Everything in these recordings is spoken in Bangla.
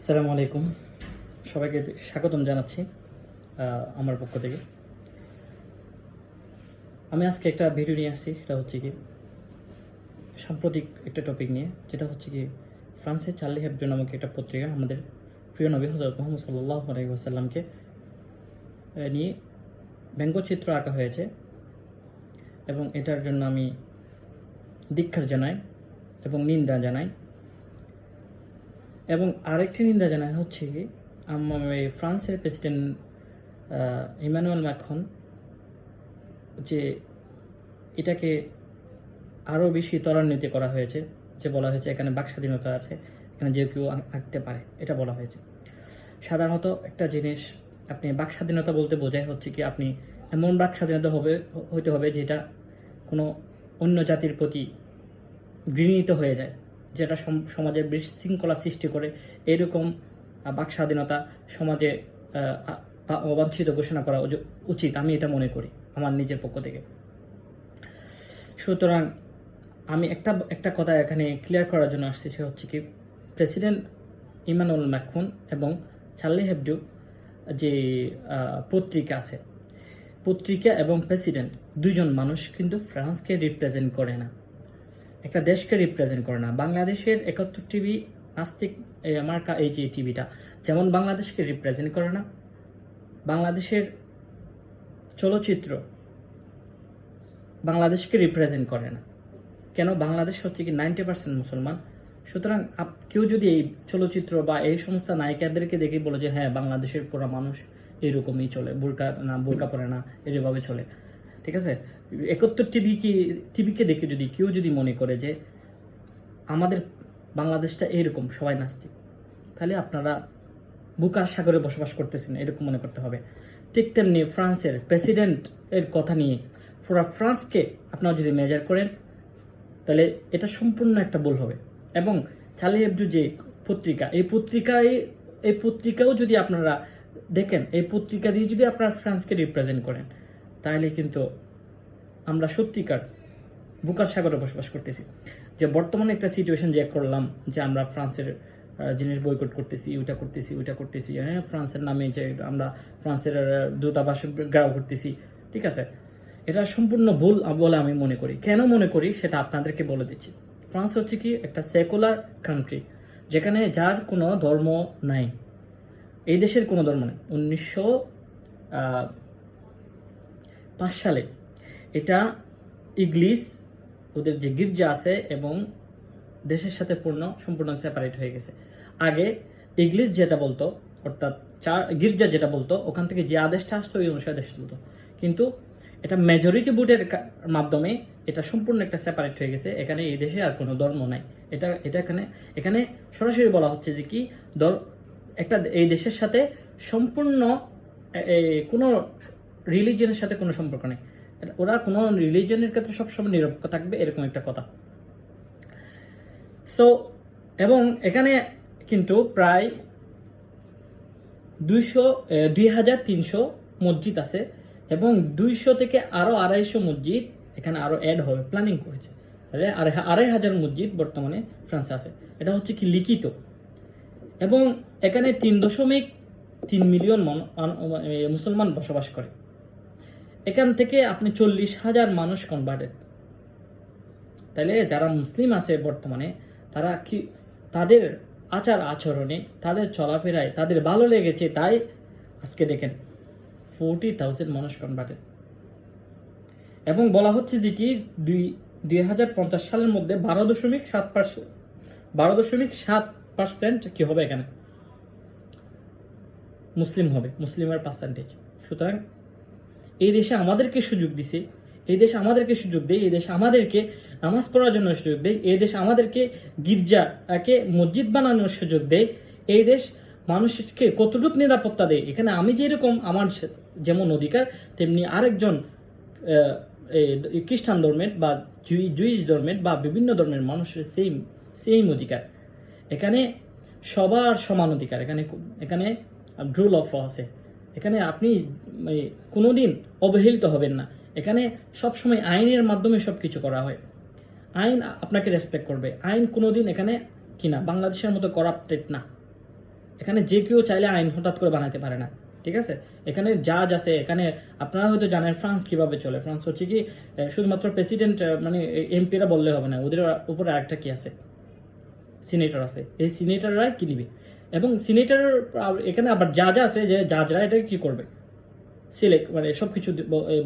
আসসালামু আলাইকুম। সবাইকে স্বাগতম জানাচ্ছি আমার পক্ষ থেকে। আমি আজকে একটা ভিডিও নিয়ে আসছি, সেটা হচ্ছে কি, সাম্প্রতিক একটা টপিক নিয়ে, যেটা হচ্ছে কি, ফ্রান্সের চার্লি হেবজো নামক একটা পত্রিকা আমাদের প্রিয় নবী হজরত মোহাম্মদ সাল্লাহ আলাইসাল্লামকে নিয়ে ব্যঙ্গচিত্র আঁকা হয়েছে এবং এটার জন্য আমি দীক্ষার জানাই এবং নিন্দা জানাই। এবং আরেকটি নিন্দা জানা হচ্ছে ফ্রান্সের প্রেসিডেন্ট ইমানুয়েল ম্যাখন যে এটাকে আরও বেশি ত্বরান্বিত করা হয়েছে, যে বলা হয়েছে এখানে বাক স্বাধীনতা আছে, এখানে যে কেউ আঁকতে পারে, এটা বলা হয়েছে। সাধারণত একটা জিনিস আপনি বাক স্বাধীনতা বলতে বোঝায় হচ্ছে কি, আপনি এমন বাক স্বাধীনতা হবে, হইতে হবে যেটা কোনো অন্য জাতির প্রতি গৃহীত হয়ে যায়। যেটা সম- সমাজে বিশৃঙ্খলা সৃষ্টি করে, এরকম বাক স্বাধীনতা সমাজে অবাঞ্ছিত ঘোষণা করা উচিত, আমি এটা মনে করি, আমার নিজের পক্ষ থেকে। সুতরাং, আমি একটা একটা কথা এখানে ক্লিয়ার করার জন্য আসছি, সে হচ্ছে কি, প্রেসিডেন্ট ইমানুল ম্যাখন এবং চার্লি হেবডু যে পত্রিকা আছে, পত্রিকা এবং প্রেসিডেন্ট দুইজন মানুষ কিন্তু ফ্রান্সকে রিপ্রেজেন্ট করে না। একটা দেশকে রিপ্রেজেন্ট করে না। বাংলাদেশের একাত্তর টিভি নাস্তিক, এই আমার কা- এই যে টিভিটা যেমন বাংলাদেশকে রিপ্রেজেন্ট করে না, বাংলাদেশের চলচ্চিত্র বাংলাদেশকে রিপ্রেজেন্ট করে না। কেন? বাংলাদেশ হচ্ছে কি নাইনটি পার্সেন্ট মুসলমান। সুতরাং কেউ যদি এই চলচ্চিত্র বা এই সমস্ত নায়িকাদেরকে দেখে বলে যে হ্যাঁ বাংলাদেশের পুরো মানুষ এরকমই চলে, বোরকা না, বোরকা পরে না এভাবে চলে। ঠিক আছে? একাত্তর টিভি কি, টিভিকে দেখে যদি কেউ যদি মনে করে যে আমাদের বাংলাদেশটা এরকম, সবাই নাস্তিক, তাহলে আপনারা বুকার সাগরে বসবাস করতেছেন, এরকম মনে করতে হবে। ঠিক তেমনি ফ্রান্সের প্রেসিডেন্ট এর কথা নিয়ে পুরো ফ্রান্সকে আপনারা যদি মেজার করেন, তাহলে এটা সম্পূর্ণ একটা ভুল হবে। এবং চার্লি হেবজু যে পত্রিকা, এই পত্রিকায়, এই পত্রিকাও যদি আপনারা দেখেন, এই পত্রিকা দিয়ে যদি আপনারা ফ্রান্সকে রিপ্রেজেন্ট করেন, তাহলে কিন্তু আমরা সত্যিকার বুকার সাগরে বসবাস করতেছি। যে বর্তমানে একটা সিচুয়েশন যে করলাম, যে আমরা ফ্রান্সের জিনিস বয়কট করতেছি, ওইটা করতেছি ওইটা করতেছি হ্যাঁ ফ্রান্সের নামে যে আমরা ফ্রান্সের দূতাবাস গ্রাহ করতেছি, ঠিক আছে? এটা সম্পূর্ণ ভুল বলে আমি মনে করি। কেন মনে করি? সেটা আপনাদেরকে বলে দিচ্ছি। ফ্রান্স হচ্ছে কি একটা সেকুলার কান্ট্রি যেখানে যার কোনো ধর্ম নাই। এই দেশের কোনো ধর্ম নেই। উনিশশো পাঁচ সালে এটা ইংলিশ ওদের যে গির্জা আছে এবং দেশের সাথে পূর্ণ, সম্পূর্ণ সেপারেট হয়ে গেছে। আগে ইংলিশ যেটা বলতো, অর্থাৎ চার, গির্জা যেটা বলতো, ওখান থেকে যে আদেশটা আসতো, ওই অনুসারে আদেশ চলতো। কিন্তু এটা মেজরিটি ভোটের মাধ্যমে এটা সম্পূর্ণ একটা সেপারেট হয়ে গেছে। এখানে এই দেশে আর কোনো ধর্ম নাই। এটা এটা এখানে এখানে সরাসরি বলা হচ্ছে যে কি, ধর- একটা এই দেশের সাথে সম্পূর্ণ কোনো রিলিজিয়নের সাথে কোনো সম্পর্ক নেই। ওরা কোনো রিলিজিয়নের ক্ষেত্রে সবসময় নিরপেক্ষ থাকবে, এরকম একটা কথা। সো এবং এখানে কিন্তু প্রায় দুইশো দুই হাজার তিনশো মসজিদ আছে, এবং দুইশো থেকে আরও আড়াইশো মসজিদ এখানে আরও অ্যাড হবে প্ল্যানিং করেছে। তাহলে আড়াই হাজার মসজিদ বর্তমানে ফ্রান্সে আছে। এটা হচ্ছে কি লিখিত। এবং এখানে তিন দশমিক তিন মিলিয়ন মন- মান- মুসলমান বসবাস করে। এখান থেকে আপনি চল্লিশ হাজার মানুষ কনভার্টেড তাহলে যারা মুসলিম আছে বর্তমানে, তারা কি তাদের আচার আচরণে, তাদের চলাফেরায় তাদের ভালো লেগেছে তাই আজকে দেখেন ফোরটি থাউজেন্ড মানুষ কনভার্টেড এবং বলা হচ্ছে যে কি দুই দুই হাজার পঞ্চাশ সালের মধ্যে বারো দশমিক সাত পার্সেন্ট বারো দশমিক সাত পার্সেন্ট কি হবে এখানে? মুসলিম হবে, মুসলিমের পার্সেন্টেজ সুতরাং এই দেশে আমাদেরকে সুযোগ দিছে, এই দেশ আমাদেরকে সুযোগ দেয়, এই দেশ আমাদেরকে নামাজ পড়ার জন্য সুযোগ দেয়, এই দেশ আমাদেরকে গির্জাকে মসজিদ বানানোর সুযোগ দেয়, এই দেশ মানুষকে কতটুকু নিরাপত্তা দেয়? এখানে আমি যেরকম আমার যেমন অধিকার, তেমনি আরেকজন খ্রিস্টান ধর্মের বা জুই- জুইশ ধর্মের বা বিভিন্ন ধর্মের মানুষের সেম সেম অধিকার। এখানে সবার সমান অধিকার, এখানে এখানে রুল অফ আছে। এখানে আপনি মানে, কোনোদিন অবহেলিত হবেন না। এখানে সবসময় আইনের মাধ্যমে সব কিছু করা হয়। আইন আপনাকে রেসপেক্ট করবে। আইন কোনোদিন এখানে কিনা বাংলাদেশের মতো করাপ্টেড না। এখানে যে কেউ চাইলে আইন হঠাৎ করে বানাতে পারে না ঠিক আছে? এখানে জাজ আছে এখানে আপনারা হয়তো জানেন ফ্রান্স কীভাবে চলে। ফ্রান্স হচ্ছে কি শুধুমাত্র প্রেসিডেন্ট মানে এমপিরা বললে হবে না ওদের উপরে আরেকটা কি আছে? সিনেটর আছে। এই সিনেটররাই কি নিবে? এবং সিনেটর এখানে আবার জাজ আছে যে জাজরা এটা কি করবে? সিলেক্ট মানে সব কিছু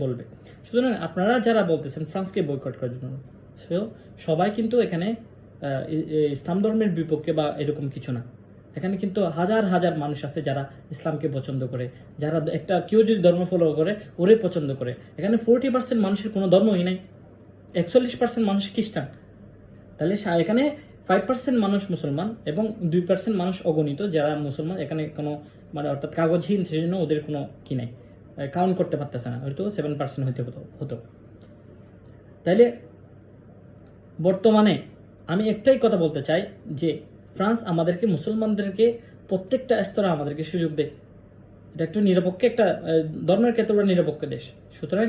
বলবে। সুতরাং আপনারা যারা বলতেছেন ফ্রান্সকে বয়কট করার জন্য সবাই কিন্তু এখানে ইসলাম ধর্মের বিপক্ষে বা এরকম কিছু না। এখানে কিন্তু হাজার হাজার মানুষ আছে যারা ইসলামকে পছন্দ করে, যারা একটা কেউ যদি ধর্ম ফলো করে ওরে পছন্দ করে। এখানে ফোরটি পার্সেন্ট মানুষের কোনো ধর্মই নাই। একচল্লিশ পার্সেন্ট মানুষ খ্রিস্টান। তাহলে এখানে ফাইভ পার্সেন্ট মানুষ মুসলমান এবং দুই পার্সেন্ট মানুষ অগণিত যারা মুসলমান, এখানে কোনো মানে অর্থাৎ কাগজহীন সেজন্য ওদের কোনো কি নাই কাউন্ট করতে পারতেছে না, হয়তো সেভেন পার্সেন্ট হইতে হতো হতো। তাইলে বর্তমানে আমি একটাই কথা বলতে চাই যে ফ্রান্স আমাদেরকে মুসলমানদেরকে প্রত্যেকটা স্তরে আমাদেরকে সুযোগ দেয় এটা একটু নিরপেক্ষ একটা ধর্মের ক্ষেত্রে ওরা নিরপেক্ষ দেশ। সুতরাং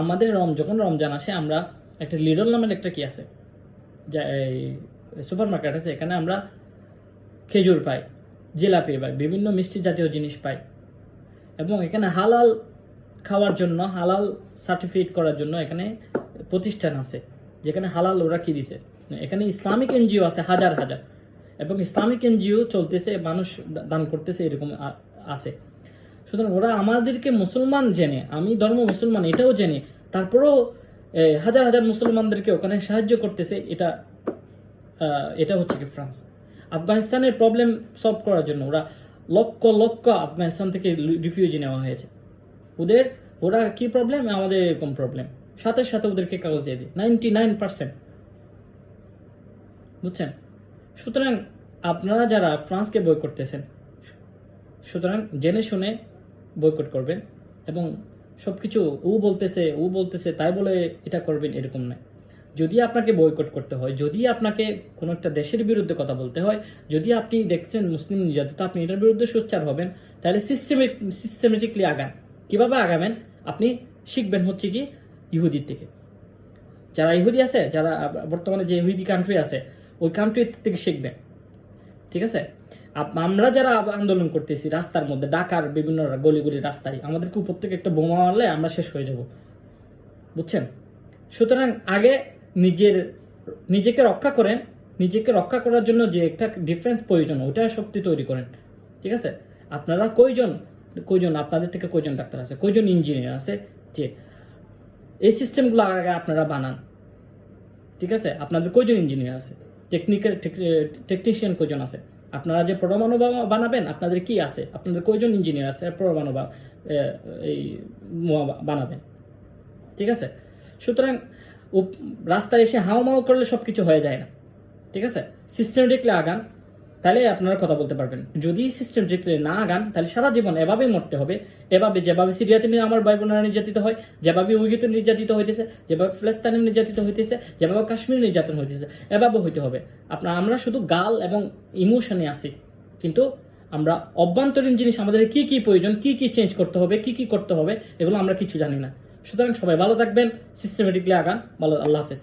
আমাদের রম, যখন রমজান আসে, আমরা একটা লিডল নামের একটা কি আছে, যা সুপার মার্কেট আছে, এখানে আমরা খেজুর পাই, জিলাপি পাই, বিভিন্ন মিষ্টি জাতীয় জিনিস পাই। এবং এখানে হালাল খাওয়ার জন্য, হালাল সার্টিফিকেট করার জন্য এখানে প্রতিষ্ঠান আছে, যেখানে হালাল ওরা কি দিছে? এখানে ইসলামিক এনজিও আছে, হাজার হাজার। এবং ইসলামিক এনজিও চলতেছে, মানুষ দান করতেছে, এরকম আছে। সুতরাং ওরা আমাদেরকে মুসলমান জেনে, আমি ধর্ম মুসলমান এটাও জেনে, তারপরেও হাজার হাজার মুসলমানদেরকে ওখানে সাহায্য করতেছে, এটা এটা হচ্ছে কি ফ্রান্স। আফগানিস্তানের প্রবলেম সলভ করার জন্য ওরা লক্ষ লক্ষ আফগানিস্তান থেকে রিফিউজি নেওয়া হয়েছে। ওদের, ওরা কি প্রবলেম আমাদের এরকম প্রবলেম সাথে সাথে ওদেরকে কাগজ দিয়ে দিই। নাইনটি নাইন পার্সেন্ট বুঝছেন? সুতরাং আপনারা যারা ফ্রান্সকে বই করতেছেন, সুতরাং জেনে শুনে বয়কট করবেন এবং সব কিছু ও বলতেছে ও বলতেছে, তাই বলে এটা করবেন এরকম নয়। যদি আপনাকে বয়কট করতে হয়, যদি আপনাকে কোনো একটা দেশের বিরুদ্ধে কথা বলতে হয়, যদি আপনি দেখছেন মুসলিম নির্যাতিত, আপনি এটার বিরুদ্ধে সোচ্চার হবেন, তাহলে সিস্টেমিক সিস্টেমেটিকলি আগান। কীভাবে আগাবেন? আপনি শিখবেন হচ্ছে কি ইহুদির থেকে। যারা ইহুদি আছে, যারা বর্তমানে যে ইহুদি কান্ট্রি আছে, ওই কান্ট্রি থেকে শিখবেন। ঠিক আছে? আমরা যারা আন্দোলন করতেছি রাস্তার মধ্যে, ঢাকার বিভিন্ন গলিগুলি রাস্তায়, আমাদেরকে উপর থেকে একটা বোমা মারলে আমরা শেষ হয়ে যাব। বুঝছেন? সুতরাং আগে নিজের, নিজেকে রক্ষা করেন, নিজেকে রক্ষা করার জন্য যে একটা ডিফারেন্স প্রয়োজন ওটা শক্তি তৈরি করেন, ঠিক আছে? আপনারা কয়জন কয়জন, আপনাদের থেকে কয়জন ডাক্তার আছে? কয়জন ইঞ্জিনিয়ার আছে? যে এই সিস্টেমগুলো আগে আপনারা বানান, ঠিক আছে? আপনাদের কয়জন ইঞ্জিনিয়ার আছে? টেকনিক্যাল টেকনিশিয়ান কয়জন আছে? আপনারা যে পরমাণু বানাবেন, আপনাদের কি আছে? আপনাদের কয়জন ইঞ্জিনিয়ার আছে? পরমাণু এই বানাবেন, ঠিক আছে? সুতরাং রাস্তায় এসে হাও মাও করলে সব কিছু হয়ে যায় না। ঠিক আছে? সিস্টেমেটিকলি আগান, তাহলে আপনারা কথা বলতে পারবেন। যদি সিস্টেমেটিকলি না আগান, তাহলে সারা জীবন এভাবেই মরতে হবে। এভাবে যেভাবে সিরিয়াতে নিয়ে আমার ভাই বোনেরা নির্যাতিত হয়, যেভাবে উইগিতে নির্যাতিত হইতেছে, যেভাবে ফিলিস্তানে নির্যাতিত হইতেছে, যেভাবে কাশ্মীর নির্যাতন হইতেছে, এভাবে হইতে হবে। আপনার আমরা শুধু গাল এবং ইমোশনে আসি কিন্তু আমরা অভ্যন্তরীণ জিনিস, আমাদের কি কি প্রয়োজন, কি কি চেঞ্জ করতে হবে, কি কি করতে হবে, এগুলো আমরা কিছু জানি না। সুতরাং সবাই ভালো থাকবেন সিস্টেমেটিকলি আগান ভালো আল্লাহ হাফেজ।